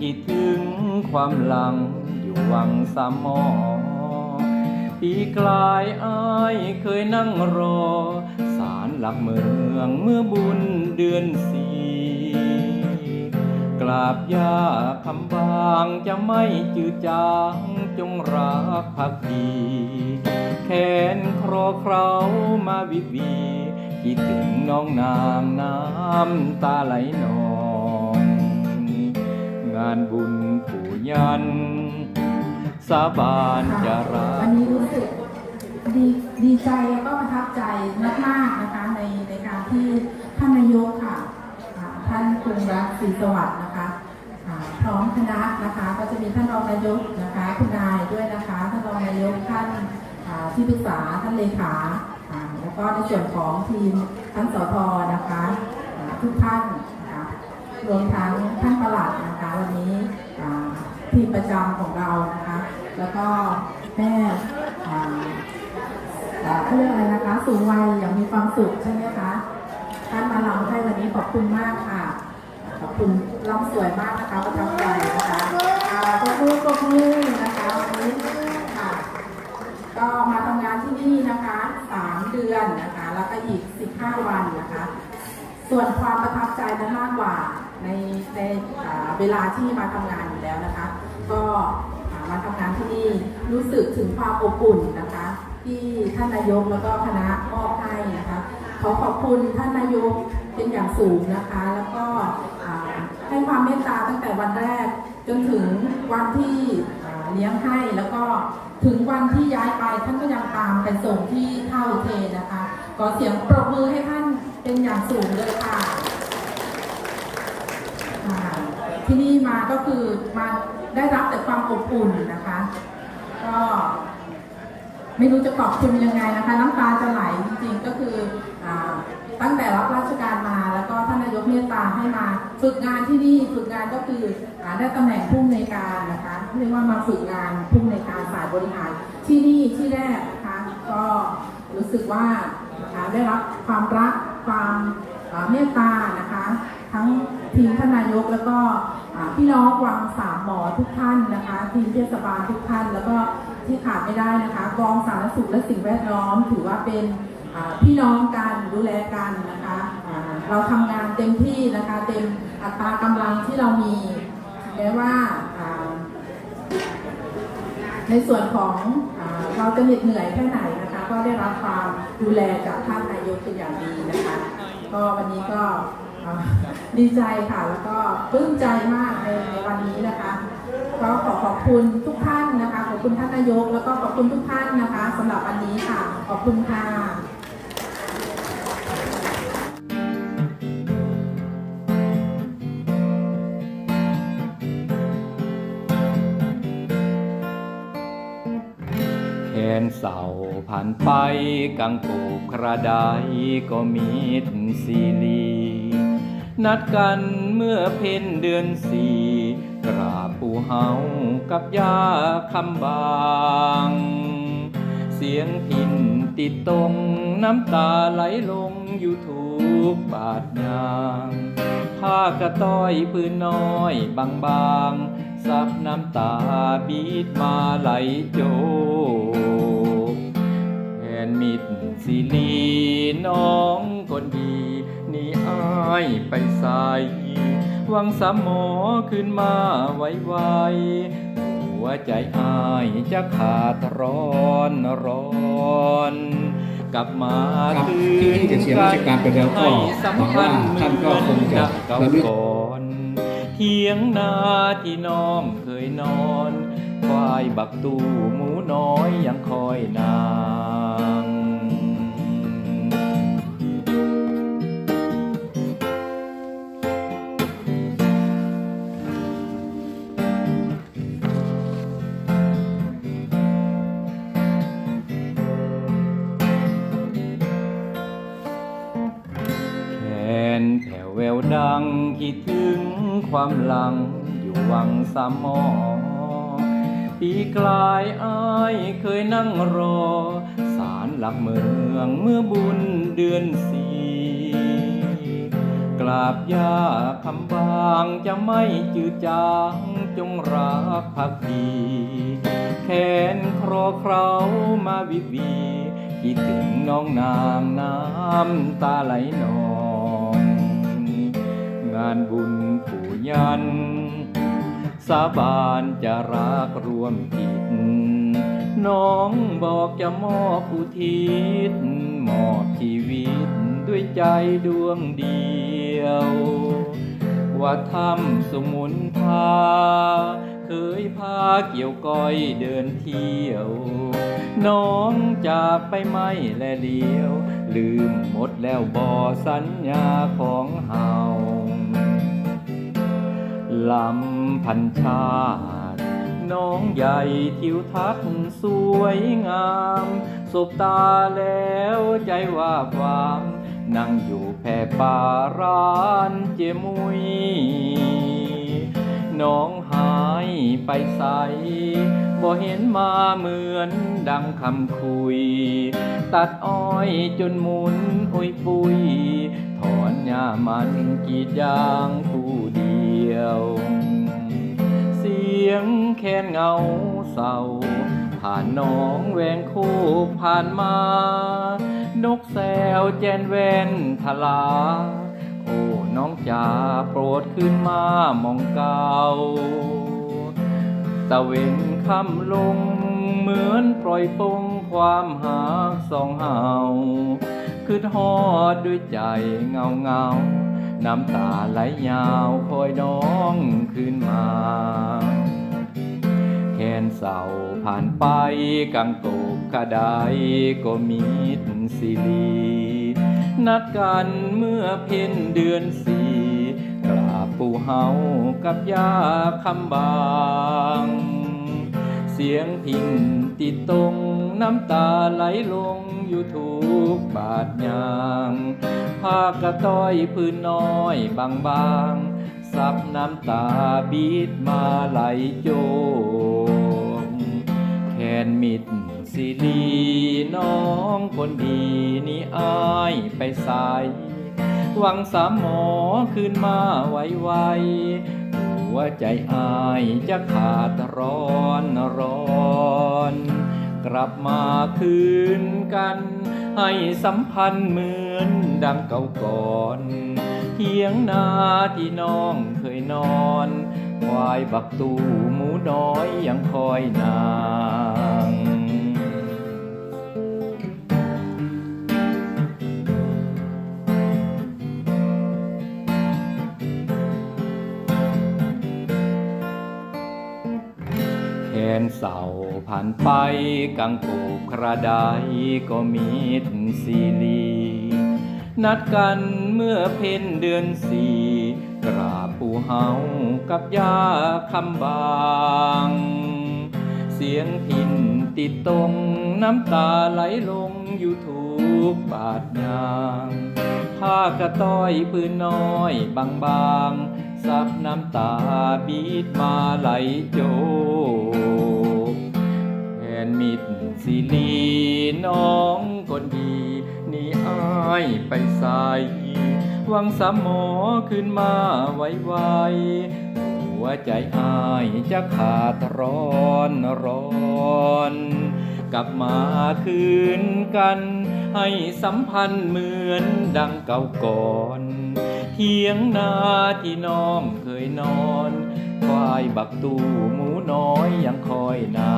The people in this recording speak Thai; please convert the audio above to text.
คิดถึงความหลังอยู่วังสามหมอ ปีกลายอายเคยนั่งรอ สารหลักเมืองเมื่อบุญเดือนสี่กราบยาคำบางจะไม่จืดจางจงรักภักดีแขนครอเครามาวิวีคิดถึงน้องนางน้ำตาไหลนองานบุญปู่ยัน สาบานจะรักวันนี้รู้สึกดีดีใจแล้วก็ประทับใจมากๆนะคะในในการที่ท่านนายกค่ะอ่าท่านกรุงรัฐศรีสวัสดิ์นะคะอ่าพร้อมคณะนะคะ ก็จะมีท่านรองนายกนะคะคุณนายด้วยนะคะท่านรองนายกท่านอ่าที่ปรึกษาท่านเลขาอ่าแล้วก็ในส่วนของทีมท่านสทนะคะอ่าทุกท่าน รวมทั้งท่านประหลัดนะคะวันนี้ทีมประจำของเรานะคะ แล้วก็แม่เขาเรียกอะไรนะคะ สูงวัยอย่างมีความสุขใช่ไหมคะท่านมาลำให้วันนี้ขอบคุณมากค่ะ ขอบคุณลำสวยมากนะคะประทับใจนะคะอ่าตบมือตบมือนะคะวันนี้ค่ะก็มาทำงานที่นี่นะคะสามเดือนนะคะ แล้วก็อีก15วันนะคะ ส่วนความประทับใจนั้นมากกว่า ในในเวลาที่มาทำงานอยู่แล้วนะคะ ก็มาทำงานที่นี่รู้สึกถึงความอบอุ่นนะคะ ที่ท่านนายกแล้วก็คณะมอบให้นะคะขอขอบคุณท่านนายกเป็นอย่างสูงนะคะ แล้วก็ให้ความเมตตาตั้งแต่วันแรกจนถึงวันที่เลี้ยงให้แล้วก็ถึงวันที่ย้ายไปท่านก็ยังตามไปส่งที่ท่าอุเทนนะคะขอเสียงปรบมือให้ท่านเป็นอย่างสูงเลยค่ะ ที่นี่มาก็คือมาได้รับแต่ความอบอุ่นนะคะ ก็ไม่รู้จะขอบคุณยังไงนะคะ น้ำตาจะไหลจริงๆก็คืออตั้งแต่รับราชการมาแล้วก็ท่านนายกเมตตาให้มาฝึกงานที่นี่ฝึกงานก็คืออได้ตำแหน่งผู้อำนวยการนะคะเรียกว่ามาฝึกงานผู้อำนวยการฝ่ายบริหารที่นี่ที่แรกนะคะก็รู้สึกว่าได้รับความรักความเมตตานะคะ ทั้ง ทีมท่านนายกแล้วก็พี่น้องวังสามหมอทุกท่านนะคะทีมเทศบาลทุกท่าน แล้วก็ที่ขาดไม่ได้นะคะกองสาธารณสุขและสิ่งแวดล้อม ถือว่าเป็นพี่น้องกันดูแลกันนะคะเราทำงานเต็มที่นะคะเต็มอัตรากำลังที่เรามีแม้ว่าในส่วนของอเราจะเหน็ดเหนื่อยแค่ไหนนะคะ ก็ได้รับความดูแลจากท่านนายกเป็นอย่างดีนะคะ ก็วันนี้ก็ ดีใจค่ะ แล้วก็ปลื้มใจมากในในวันนี้นะคะก็ขอขอบคุณทุกท่านนะคะ ขอบคุณท่านนายก แล้วก็ขอบคุณทุกท่านนะคะสำหรับวันนี้ค่ะ ขอบคุณค่ะแขนเสาผ่านไปกังปูกระไดก็มีดสีลี นัดกันเมื่อเพ็ญเดือนสี่กราบปูเฮากับยาคำบาง เสียงพินติดตรงน้ำตาไหลลงอยู่ทุกบาทยางผ้ากระต้อยปืนน้อยบางบางๆซับน้ำตาบีดมาไหลโจกแทนมิตรสิลีน้องคนดี อายไปใส่วังสามหมอขึ้นมาไวไวๆหัวใจอายจะขาดร้อนร้อนกลับมาครับคืที่นเกษียณราชการไปแล้วก็ให้สัมพันธ์หวังว่าท่านก็คงจะเก่าระลึกก่อนเทียงนาที่น้องเคยนอนควายบักตูหมูน้อยยังคอยนา คิดถึงความหลังอยู่วังสามหมอ ปีกลายอายเคยนั่งรอ สารหลักเมืองเมื่อบุญเดือนสี่กราบยาคำบางจะไม่จืดจางจงรักภักดี แขนครอเครามาวิวีคิดถึงน้องนางน้ำตาไหลนองานบุญปู่ยัน สาบานจะรักรวมจิต น้องบอกจะมอบอุทิศมอบชีวิตด้วยใจดวงเดียว ว่าทำสมุนพาเคยพาเกี่ยวก้อยเดินเที่ยว น้องจากไปไม่แลเลียว ลืมหมดแล้วบอสัญญาของเฮา ลำพันชาติน้องใหญ่ทิวทัศน์สวยงามสบตาแล้วใจว่าความนั่งอยู่แผ่ป่าร้านเจมุย น้องหายไปใส บ่เห็นมาเหมือนดังคำคุย ตัดอ้อยจนหมุนอุยปุย ถอนหญ้ามันกีดยางผู้ด ยว เสียงแค้นเงาเศร้า ผ่านน้องแวงโคกผ่านมา นกแซวแจนแวนทลา โอ้น้องจ๋าโปรดขึ้นมามองเก่าตะเวนคำลงเหมือนปล่อยปงความหาสองเฮาคือทอดด้วยใจเงาเงา น้ำตาไหลยาวคอยน้องขึ้นมาแขนเสาผ่านไปกังโตกกระไดก็มีสิลีนัดกันเมื่อเพ็ญเดือนสี่กราบปู่เฮากับยาคำบาง เสียงพินติดตรง น้ำตาไหลลงอยู่ทุกบาทยางผ้ากระต้อยพื้นน้อยบางบางๆซับน้ำตาบีดมาไหลโจมแคนมิดสิลีน้องคนดีนี่อายไปใสหวังสามหมอคืนมาไวไวๆหัวใจอายจะขาดร้อนร้อน กลับมาคืนกัน ให้สัมพันธ์เหมือนดังเก่าก่อนเทียงนาที่น้องเคยนอน ควายบักตูหมูน้อยยังคอยนา นเสาผ่านไปกังปูกระไดก็มีสีลี นัดกันเมื่อเพ็ญเดือนสี่กราบปู่เฮากับยาคำบาง เสียงพินติดตรงน้ำตาไหลลงอยู่ทุกบาทยางผ้ากระต้อยปืนน้อยบางบางๆซับน้ำตาบีดมาไหลโจ นมิตรสิลีน้องคนดี นี่อายไปใส่วังสามหมอขึ้นมาไวไวๆหัวใจอายจะขาดร้อนร้อนกลับมาคืนกัน ให้สัมพันธ์เหมือนดังเก่าก่อนเทียงนาที่น้องเคยนอนควายบักตูหมูน้อยยังคอยนา